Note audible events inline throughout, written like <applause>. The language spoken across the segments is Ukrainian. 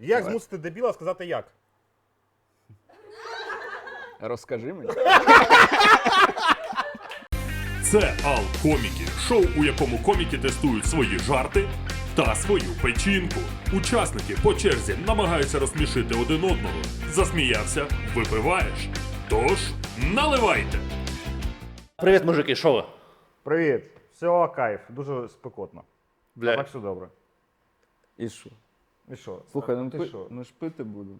Як Давай. змусити дебіла сказати як? Розкажи мені. Це Ал Коміки, шоу, у якому коміки тестують свої жарти та свою печінку. Учасники по черзі намагаються розсмішити один одного. Засміявся, випиваєш. Тож, наливайте! Привіт, мужики, що ви? Привіт. Все, кайф, дуже спекотно. А Бля. так все добре. І що? І що? Слухай, ну ти пи... що? ми ж пити будемо.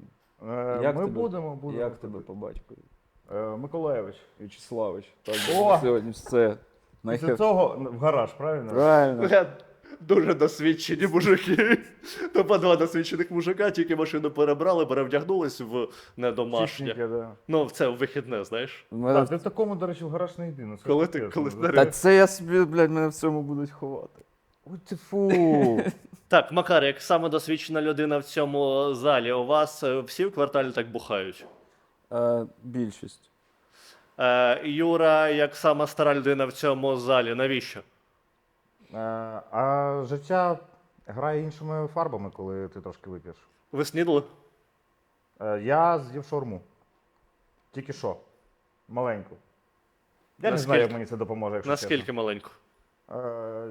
Е, Як ми тебе- будемо, будемо. Як тебе по батькові? Е, Миколаєвич. В'ячеславич. Так, О! сьогодні все. Після цього в гараж, правильно? Правильно. Бля, дуже досвідчені мужики. То по два досвідчених мужика, тільки машину перебрали, перевдягнулись в недомашнє. Да. Ну, це в вихідне, знаєш. У мене- Так, ти в такому, до речі, в гараж не йди. Ну, це Коли ти- коли ну, ти- Та це я собі, блядь, мене в цьому будуть ховати. Фу. <laughs> Так, Макар, як саме досвідчена людина в цьому залі, у вас е, всі в кварталі так бухають. Е, більшість. Е, Юра, як сама стара людина в цьому залі, навіщо? Е, А життя грає іншими фарбами, коли ти трошки вип'єш. Ви снідали? Е, Я з'їв шаурму. Тільки що? Маленьку. Я не знаю, як мені це допоможе, якщо Наскільки чесно. Е,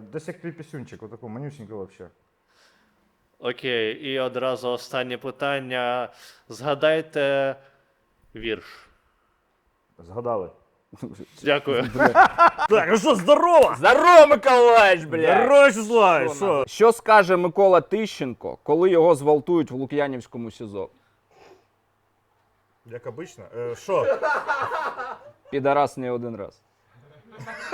Десь як твій пісюнчик, отаку манюсіньку взагалі. Окей, і одразу останнє питання. Згадайте вірш. Згадали. Дякую. <laughs> Так, ну що, здорово! Здорово, Миколаївич, блядь! Здорово, Вячеславе, що? Що скаже Микола Тищенко, коли його зґвалтують в Лук'янівському СІЗО? Як обично. Е, Що? Підарас не один раз. <laughs>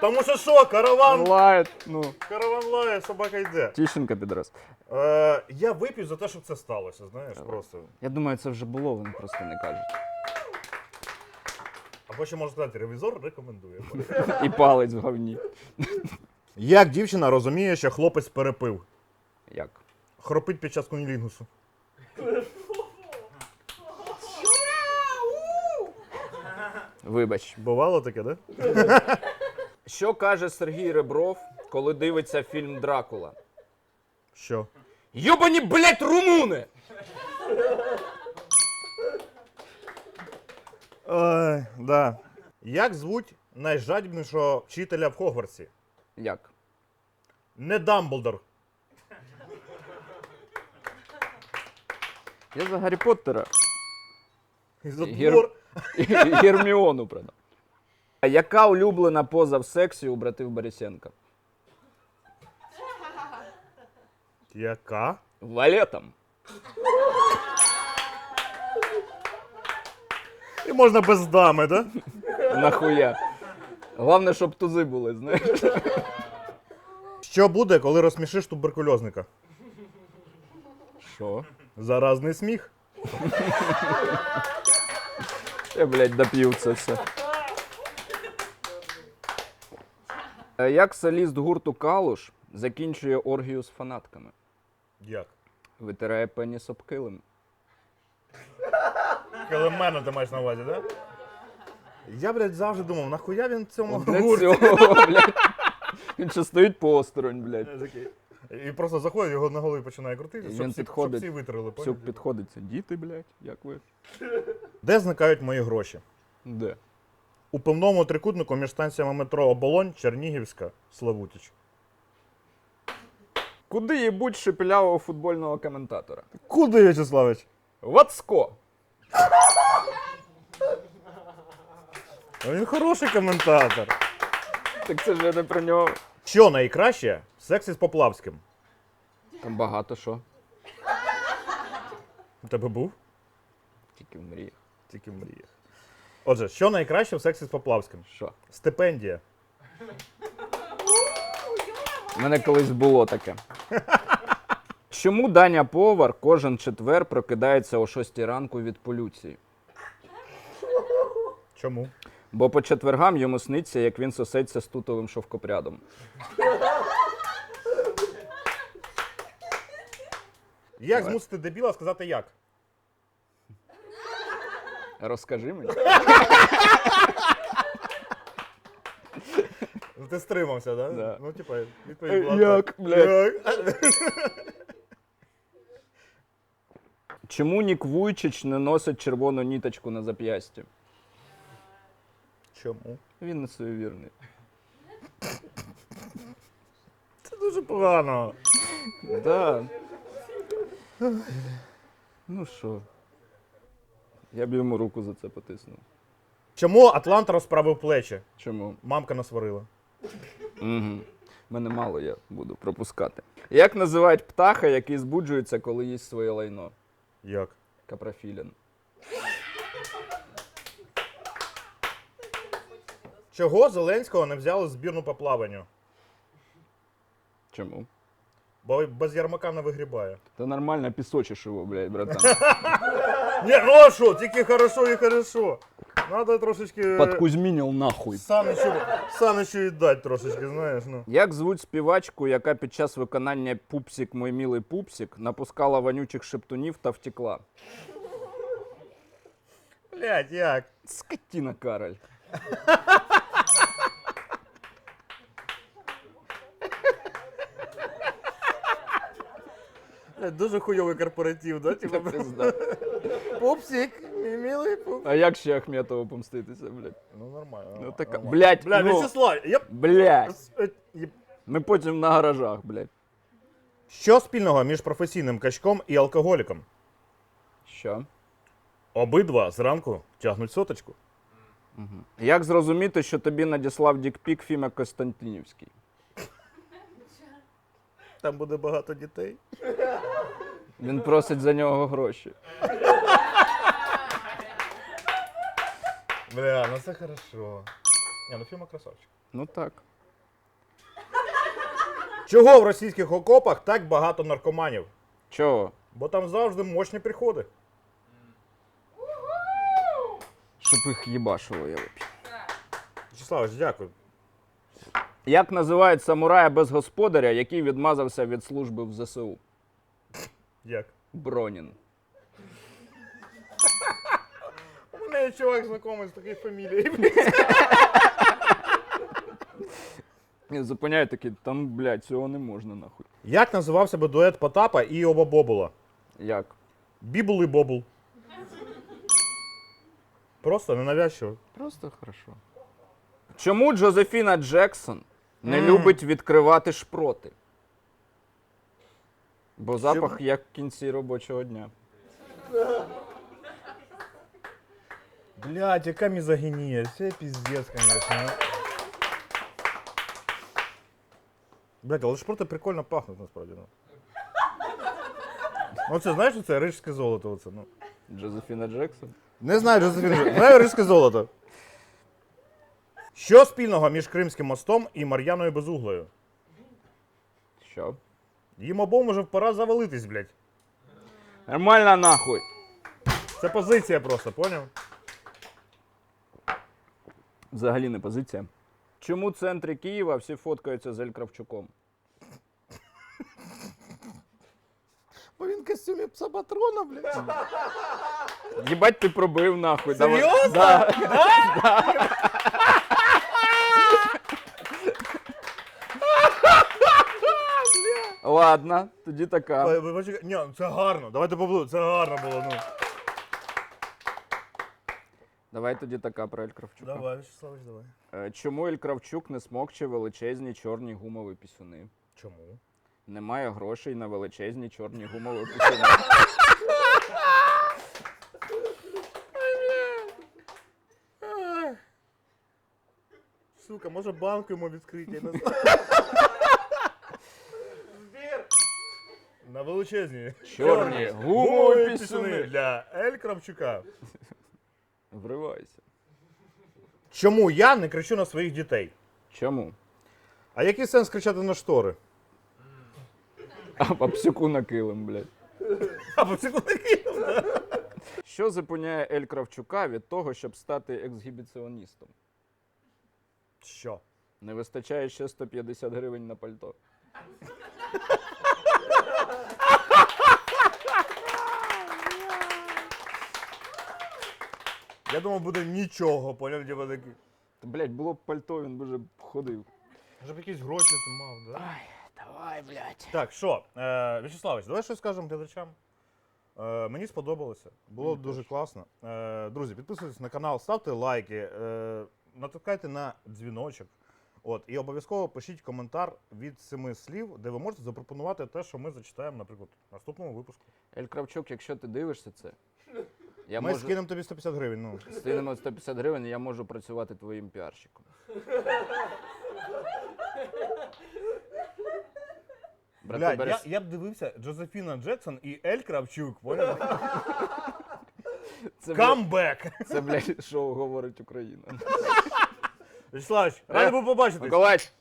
Тому що що, караван, Лає, ну, караван лає, собака йде. Тищенко підарас. Е, я вип'ю за те, щоб це сталося, знаєш, просто. Я думаю, це вже було, вони просто не кажуть. Або ще можна сказати, ревізор рекомендує. І палець в говні. Як дівчина розуміє, що хлопець перепив? Як? Хропить під час кунілінгусу. Вибач. Бувало таке, да? Що каже Сергій Ребров, коли дивиться фільм Дракула? Що? Йобані, блять, румуни! Ой, да. Як звуть найжадібнішого вчителя в Хогвартсі? Як? Не Дамблдор. Я за Гаррі Поттера Із Гер- <laughs> Герміону продав. А яка улюблена поза в сексі у братів Борисенка? Яка? Валетом. І можна без дами, да? Нахуя. Головне, щоб тузи були, знаєш. Що буде, коли розсмішиш туберкульозника? Що? Заразний сміх. Я, блядь, доп'ю це все. Е, Як соліст гурту Калуш закінчує оргію з фанатками? Як? Витирає пеніс об килим. Мене ти маєш на увазі, да? Я, блядь, завжди думав, нахуя він в цьому Для гурті? цього, блядь. Він ще стоїть посторонь, блядь. І просто заходить, його на голові починає крутити, І щоб він всі, підходить. щоб всі витерли. Все поняв? підходить. Діти, блядь, як ви? Де зникають мої гроші? Де? У певному трикутнику між станціями метро Оболонь, Чернігівська, Славутіч. Куди їбуть шепелявого футбольного коментатора? Куди, Вячеславич? Вацко! Він хороший коментатор. Так це ж я не про нього. Що найкраще в сексі з Поплавським? Там багато що. У тебе був? Тільки в мріях. Тільки в мріях. Отже, що найкраще в сексі з Поплавським? Що? Стипендія. У мене колись було таке. Чому Даня Повар кожен четвер прокидається о 6 ранку від полюції? Чому? Бо по четвергам йому сниться, як він сосеться з тутовим шовкопрядом. Як змусити дебіла сказати як? Розкажи мені. Ну, Ти стримався, да? Да. Ну, типа, Е, відповідь була як, так. блядь? Як? Чому Нік Вуйчич не носить червону ніточку на зап'ясті? Чому? Він не суєвірний. Це дуже погано. Да. Ну що? Я б йому руку за це потиснув. Чому Атлант розправив плечі? Чому? Мамка насварила. Угу. Мене мало, я буду пропускати. Як називають птаха, який збуджується, коли їсть своє лайно? Як? Капрофілін. Чого Зеленського не взяли в збірну по плаванню? Чому? Бо без ярмака не вигрібає. Та нормально пісочиш його, блядь, братан. <laughs> Ні, ну а що, тільки хорошо і хорошо. Надо трошечки. Подкузьмінів нахуй. Саничу, Саничу віддати трошечки, знаєш, ну. Як звуть співачку, яка під час виконання пупсік, мой мілий пупсік, напускала вонючих шептунів та втекла? Блять, як? Скотіна Кароль. Блядь, дуже хуйовий корпоратив, да? Типа, Пизда. Пупсик, мій милий пуп. А як ще Ахметову помститися, блядь? Ну нормально. Ну така. нормально. Блядь, Бля, ну, Вячеслав, я... блядь. Е, Ми потім на гаражах, блядь. Що спільного між професійним качком і алкоголіком? Що? Обидва зранку тягнуть соточку. Як зрозуміти, що тобі надіслав дікпік Фіма Костянтинівський? Там буде багато дітей. Він просить за нього гроші. Бля, ну це хорошо. Ні, ну фільма красавчик. Ну так. Чого в російських окопах так багато наркоманів? Чого? Бо там завжди мощні приходи. Щоб їх їбашило, я вип'ю. Вячеславович, дякую. Як називають самурая без господаря, який відмазався від служби в ЗСУ? Як? Бронін. У мене чувак знайомий з такою фамілією. І зупиняє такий, там, блядь, цього не можна нахуй. Як називався би дует Потапа і Оба Бобула? Як? Бібул і Бобул. Просто ненавязчиво. Просто хорошо. Чому Джозефіна Джексон не любить відкривати шпроти? Бо запах як в кінці робочого дня. <laughs> Блядь, яка мізогінія. Це піздець, конечно. Блядь, але шпроти прикольно пахнуть насправді. Ну. Ну це знаєш, це рижське золото. Оце, ну. Джозефіна Джексон? Не знаю, Джозефін. Знаю рижське золото. Що спільного між Кримським мостом і Мар'яною Безуглою? Що? Їм обом уже пора завалитись, блядь. Нормально нахуй. Це позиція просто, поняв? Взагалі не позиція. Чому в центрі Києва всі фоткаються з Ель Кравчуком? Бо він в костюмі пса патрона, блядь. Єбать ти пробив нахуй. давай. Серйозно? Да. Ладно, тоді така. Ви- ви почекай- Ні, ну це гарно. Давайте поблу. Це гарно було, ну. Давай тоді така про Ель Кравчука. Давай, Вячеславович, давай. Е, Чому Ель Кравчук не смокче величезні чорні гумові пісюни? Чому? Немає грошей на величезні чорні гумові <laughs> пісюни. Сука, може банку йому відкрити, я не знаю. На величезні. Чорні гумові пісюни. для Ель Кравчука. Вривайся. Чому я не кричу на своїх дітей? Чому? А який сенс кричати на штори? А папсюку на килим, блядь. А по секунди. Що зупиняє Ель Кравчука від того, щоб стати ексгібіціоністом? Що? Не вистачає ще 150 гривень на пальто. Я думав, буде нічого, поняв, де великий. Та, блядь, було б пальто, він би вже ходив. Може б якісь гроші ти мав, да? Давай, блядь. Так, що, е, Вячеславович, давай щось скажемо глядачам. Е, мені сподобалося. Було дуже класно. Е, друзі, підписуйтесь на канал, ставте лайки, е, натискайте на дзвіночок. От, і обов'язково пишіть коментар від семи слів, де ви можете запропонувати те, що ми зачитаємо, наприклад, в наступному випуску. Ель Кравчук, якщо ти дивишся це, я ми можу скинемо тобі 150 гривень. Ну. скинемо 150 гривень, і я можу працювати твоїм піарщиком. Брате, Блядь, бери я, я б дивився Джозефіна Джексон і Ель Кравчук, поняв? це, Камбек! це, блядь, шоу говорить Україна. Вячеславович, радий був побачити. Миколаївич,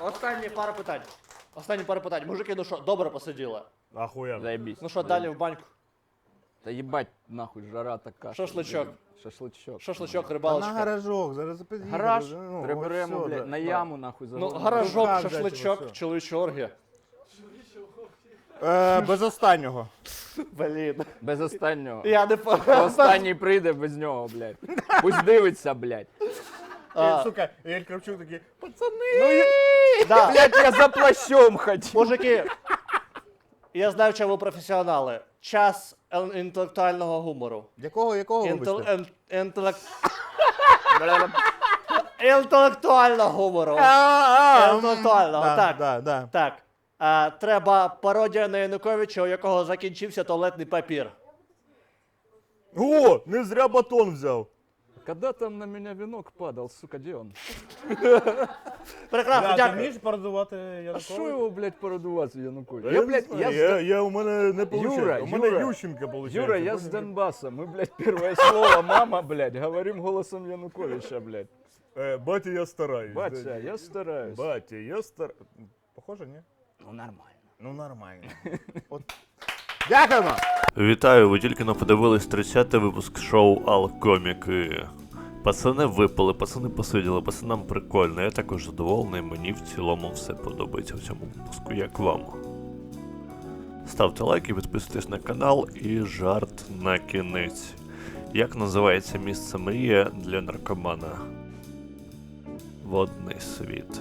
Останні пара питань. Останні пара питань. Мужики, ну що, добре посиділи. Ахуєнно. заєбісь. Ну що, далі в баньку. Та їбать, нахуй, жара така. Шашличок. Шашличок. Шашличок, Та на рибалочка. гаражок, зараз під'їдемо. Гараж ну, приберемо, все, блядь, да, на да. яму, нахуй, Ну, гаражок, Рука, блядь, шашличок, оце. чоловіча оргія. Е, без останнього. Блін. Без останнього. Я не по... Останній прийде без нього, блядь. Пусть дивиться, блядь. А. І, сука, і Ель Кравчук такий, пацани! Ну, я... Да. блядь, я за плащом хотів. Мужики, я знаю, що ви професіонали. Час ел- інтелектуального гумору. Якого, якого, Інтел... вибачте? ен- інтелект... Інтелектуального гумору. Інтелектуального, Да, так. Да, да. Так. А, треба пародія на Януковича, у якого закінчився туалетний папір. О, не зря батон взяв. Когда там на меня венок падал, сука, где он? Прекрасно, ти дякую. вмієш пародувати А Януковича? що його, блядь, породувати Янукович? Я, блядь, я, я, з... я, у мене не получилось. Юра, у мене Юра. Ющенко получилось. Юра, я с Донбасса. Мы, блядь, первое слово «мама», блядь, говорим голосом Януковича, блядь. Е, батя, я стараюсь. Батя, я стараюсь. Батя, я стараюсь. Похоже, ні? Ну, нормально. Ну, нормально. От. <laughs> Дякуємо! Вітаю, ви тільки не подивились 30-й випуск шоу Алкоміки. Пацани випали, пацани посиділи, пацанам прикольно. Я також задоволений, мені в цілому все подобається в цьому випуску, як вам. Ставте лайки, підписуйтесь на канал і жарт на кінець. Як називається місце мрія для наркомана? Водний світ.